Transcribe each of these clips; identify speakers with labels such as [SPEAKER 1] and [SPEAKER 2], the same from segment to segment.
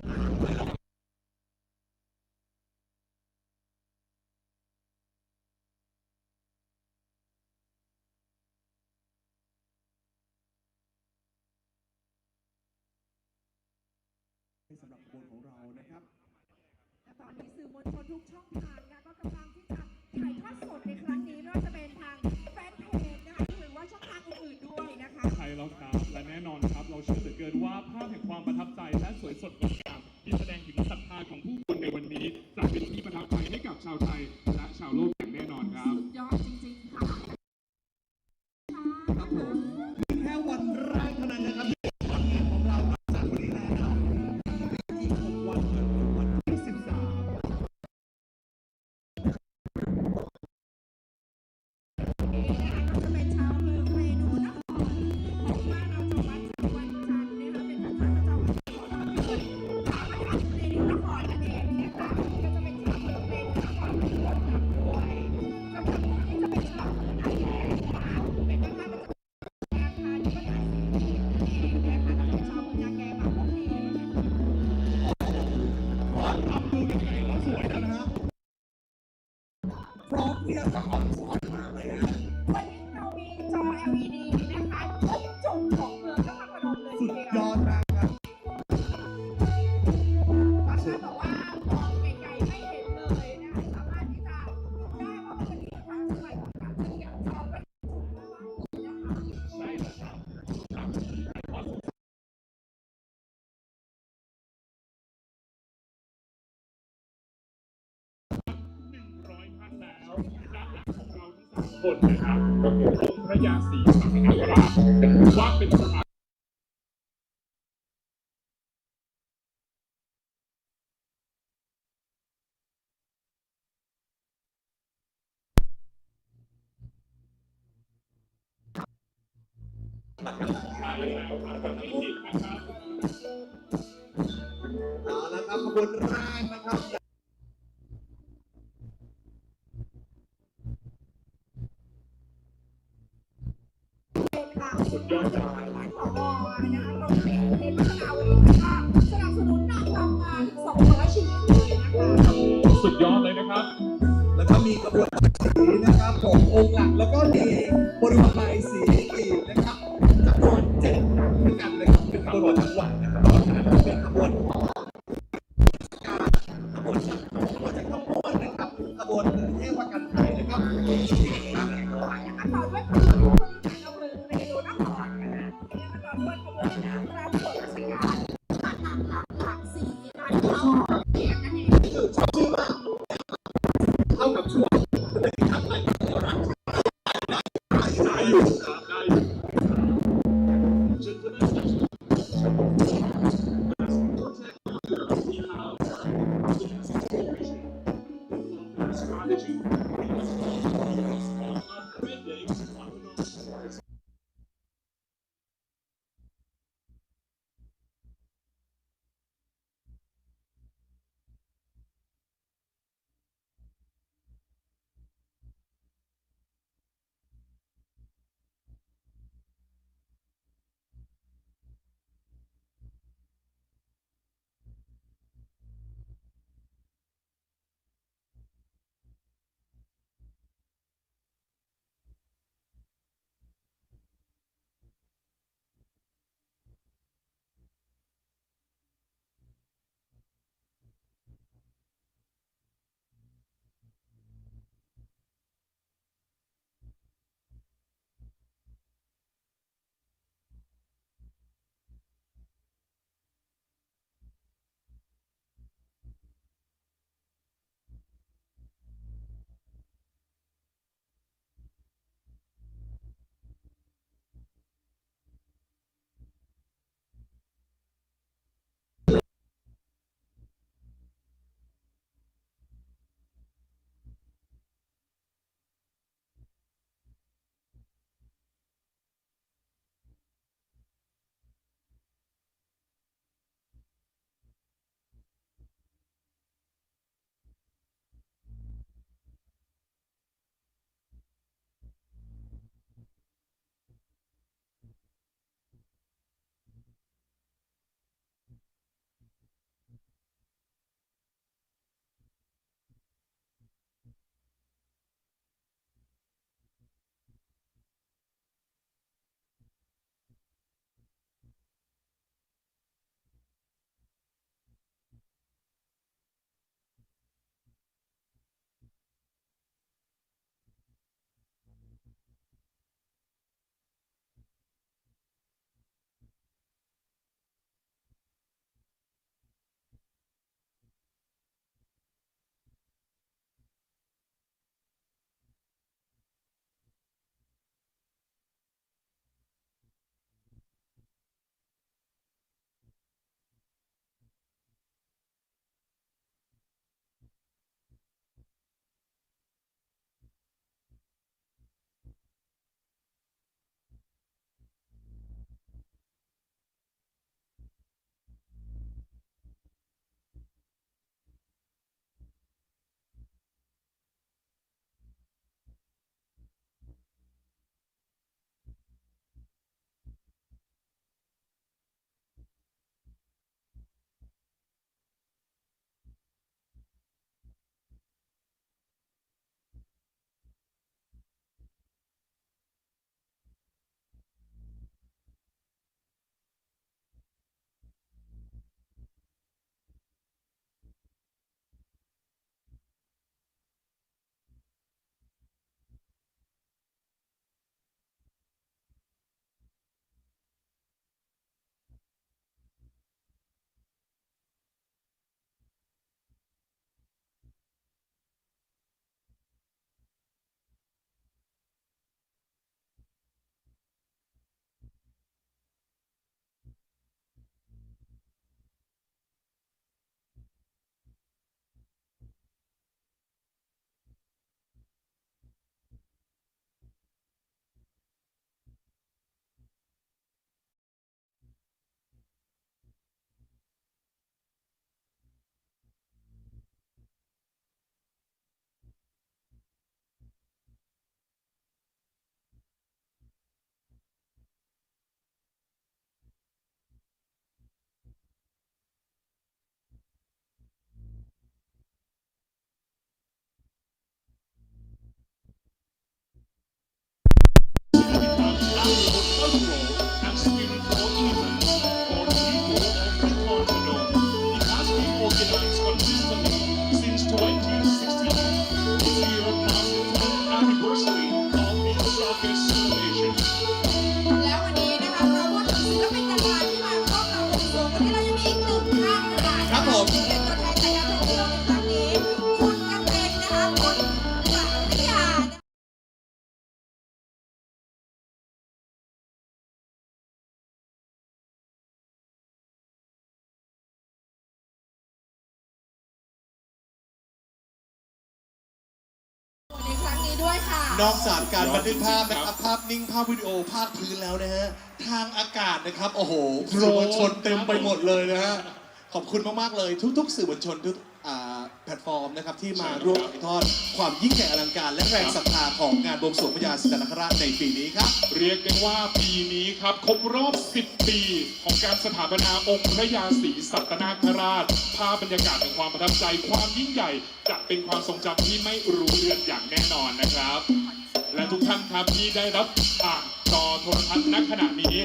[SPEAKER 1] สำหรับคนของเรานะครับ
[SPEAKER 2] และตอนนี้สื่อมวลชนทุกช่องทางนะก็กำลังที่จะถ่ายทอดสดในครั้งนี้ไม่ว่าจะเป็นทางแฟนเพจนะคะหรือว่าช่องทางอื่นๆด้วยนะคะ
[SPEAKER 3] ใครล็อกดาว แน่นอนครับ เราเชื่อเหลือเกินว่าภาพแห่งความประทับใจและสวยสดงดงามที่แสดงถึงศรัทธาของผู้คนในวันนี้จะเป็นที่ประทับใจให้กับชาวไทยและชาวโลกอย่างแน่นอนครับ
[SPEAKER 2] สุดยอดจริง ค
[SPEAKER 1] นนะครับอง
[SPEAKER 2] ค์พ
[SPEAKER 1] ระยา
[SPEAKER 3] ศรีสังฆราชว่าเป็นสถาน
[SPEAKER 1] เอาละครับขบวนแรกนะครับ
[SPEAKER 2] 哦 ด้วยค่ะ
[SPEAKER 3] น
[SPEAKER 1] อกจากกา
[SPEAKER 2] รบัน
[SPEAKER 1] ทึกภาพนะครับภาพนิ่งภาพวิดีโอภาพพื้นแล้วนะฮะทางอากาศนะครับโอ้โหสื่อมวลชนเต็มไปหมดเลยนะฮะขอบคุณมากๆเลยทุกๆ สื่อมวลชนทุกอ่าแพลตฟอร์มนะครับที่มาร่วมถ่ายทอดความยิ่งใหญ่อลังการ และแรงศรัทธาของงานบวงสรวงพญาศรีนคราชในปีนี้ครับ
[SPEAKER 3] เรียกได้ว่าปีนี้ครับครบรอบ 10 ปี ของการสถาปนาองค์พระยาศรีสัตนาคราช ภาพบรรยากาศแห่งความประทับใจ ความยิ่งใหญ่จะเป็นความทรงจำที่ไม่รู้เลือนอย่างแน่นอนนะครับ และทุกท่านครับที่ได้รับอ่านจอโทรทัศน์ณขณะนี้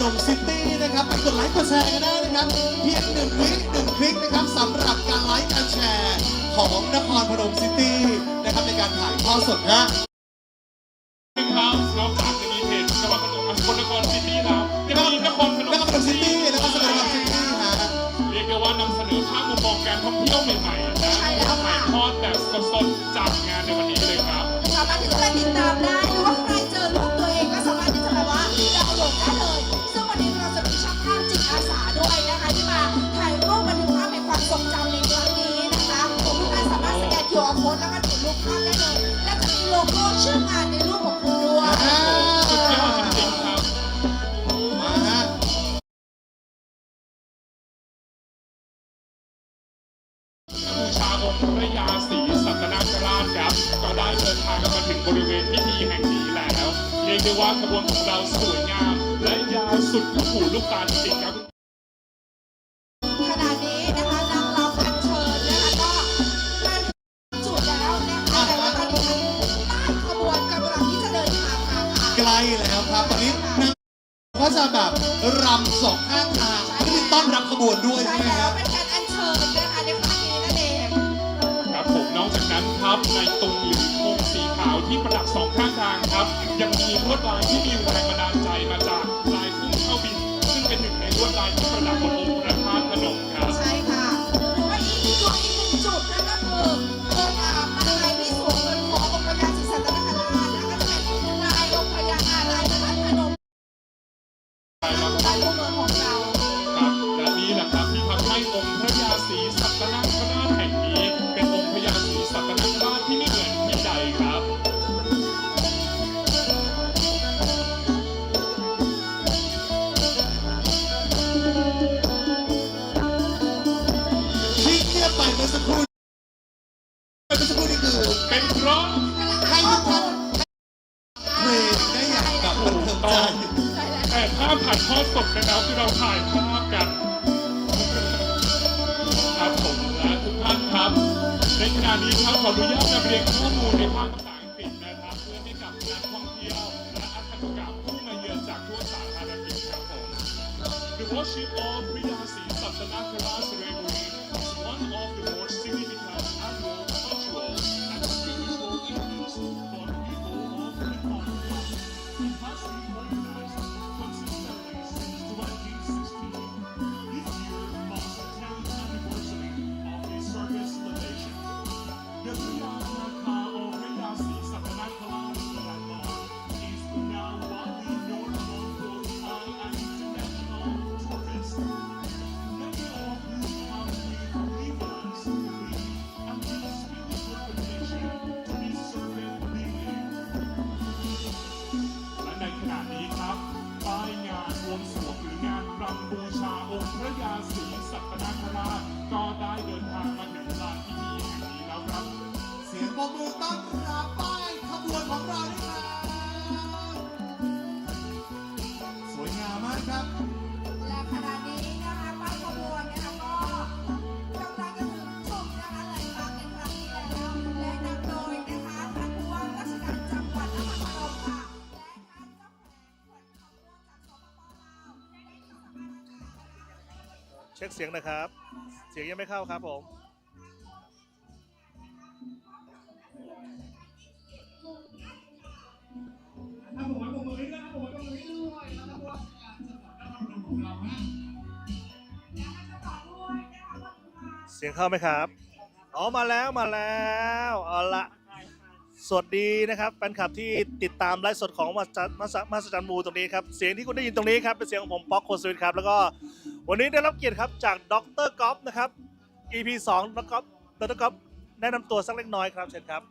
[SPEAKER 3] นม
[SPEAKER 1] ซิตี้นะครับไปกดไลค์กดแชร์กันได้นะครับเพียงหนึ่งวิหนึ่งคลิกนะครับสำหรับการไลค์การแชร์ของนครพนมซิตี้นะครับในการถ่ายทอดสดนะ
[SPEAKER 3] ครับนอกจากจะมีเพจนครพนมคนนครซิตี้แล้วยังมีนครพน
[SPEAKER 1] นคร
[SPEAKER 3] ม
[SPEAKER 1] พนมซิตี้นะครับสำหรับนครซิตี้ฮะ
[SPEAKER 3] เรียกได้ว่านำเสนอภาพมุมมองการท่องเที่ยวใหม่ๆและ
[SPEAKER 2] ใช่แล้วค่ะ
[SPEAKER 3] ถ่ายทอดแบบสดๆจากงานในวันนี้เลยครับ
[SPEAKER 2] สามารถที่จะไปติดตามได้หรือว่าใคร โลโก้ชื่องานในรูปของคุณด้วย
[SPEAKER 1] อ่า
[SPEAKER 3] สุดยอดจริงๆครับ
[SPEAKER 1] มาฮะ
[SPEAKER 3] บูชาองค์พระยาศรีสัตนคราชครับ ก็ได้เดินทางมาถึงบริเวณพิธีแห่งนี้แล้ว เรียกได้ว่าขบวนของเราสวยงาม และยาวสุดลูกหูลูกตาจริงๆครับ
[SPEAKER 1] สองข้างทางเพื่อที่ต้อนรับขบวนด้วย
[SPEAKER 2] ใช่
[SPEAKER 1] ใช่ไหม
[SPEAKER 2] แล้
[SPEAKER 1] ควรับ
[SPEAKER 2] เป็นการอัญเชิญนะคะในครั้งนี้นั่นเอง
[SPEAKER 3] ครับผมนอกจากนั้นครับในตรงหรือธงสีขาวที่ประดับสองข้างทางครับ ยังมีลวดลายที่มีแรงบันดาลใจมาจากลายพุ่งเข้าบิน ซึ่งเป็นหนึ่งในลวดลายที่ประดับบน
[SPEAKER 2] ในข
[SPEAKER 3] ณะนี้ครับขออนุญาตนำเรียนข้อมูลในภาคภาษาอังกฤษนะครับเพื่อให้กับนักท่องเที่ยว และอัตกรรมผู้มาเยือนจากทั่วสาธารณกิจครับผม The worship of เจ้า
[SPEAKER 2] แขวงแขวงทองม่วงจากสปปลาวได้ที่สำนักงานนะคะ
[SPEAKER 4] ช็คเสียงนะครับ เสียงยังไม่เข้าครับผม
[SPEAKER 2] ถ้าผมว่าผมมือด้วยนะผมว่าผมมือด้วยนะครับว่าการจังหวัดนครพนมของเราฮะ
[SPEAKER 4] เสียงเข้าไหมครับ อ๋อ มาแล้ว มาแล้ว เอาละสวัสดีนะครับแฟนคลับที่ติดตามไลฟ์สดของมาจัมาสมาสจันมูตรงนี้ครับ เสียงที่คุณได้ยินตรงนี้ครับเป็นเสียงของผมป๊อกโคสวิทครับ แล้วก็ วันนี้ได้รับเกียรติครับจากดรก๊อฟนะครับ EP 2ดรก๊อฟดรก๊อฟแนะนำตัวสักเล็กน้อยครับเชิญครับ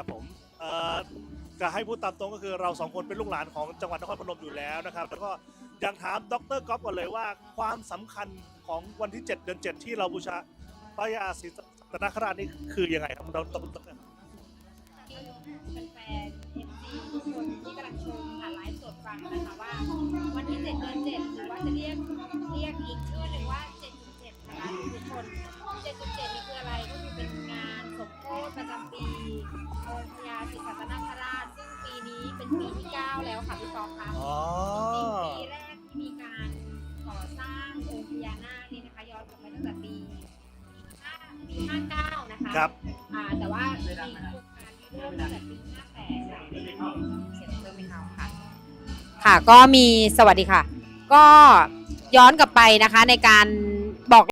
[SPEAKER 5] ค่ะครับผม
[SPEAKER 4] เอ่อจะให้พูดตามตรงก็คือเราสองคนเป็นลูกหลานของจังหวัดนครพนมอยู่แล้วนะครับ แล้วก็ยากถามดรก๊อฟก่อนเลยว่าความสำคัญของวันที่ 7 เดือน 7 ที่เราบูชาพระยาศรีสัตนคราชนี่คือยังไงครับเราต้อง
[SPEAKER 5] ที่แฟนๆ MC ทุกคนที่กำลังชมผ่านไลฟ์สดฟังนะคะว่า วันที่ 7 เดือน 7 หรือว่าจะเรียกเรียกอีกชื่อหนึ่งว่า 7.7 นะคะทุกคน พญาศรีสัตนคราช ซึ่งปีนี้เป็นปีที่ 9 แล้วค่ะพี่ปองคะ
[SPEAKER 4] อ๋อ
[SPEAKER 5] ปีแรกที่มีการก่อสร้างองค์พญานาคนี่นะคะย้อนกลับไปตั้งแต่ปี5ปี59 นะคะ
[SPEAKER 4] ครับ
[SPEAKER 5] อ่าแต่ว่ามีโครงการที่เริ่มตั้งแต่ปี58ค่ะเสียงเริ่มไม่เข้าค่ะ ค่ะก็มีสวัสดีค่ะ ก็ย้อนกลับไปนะคะในการ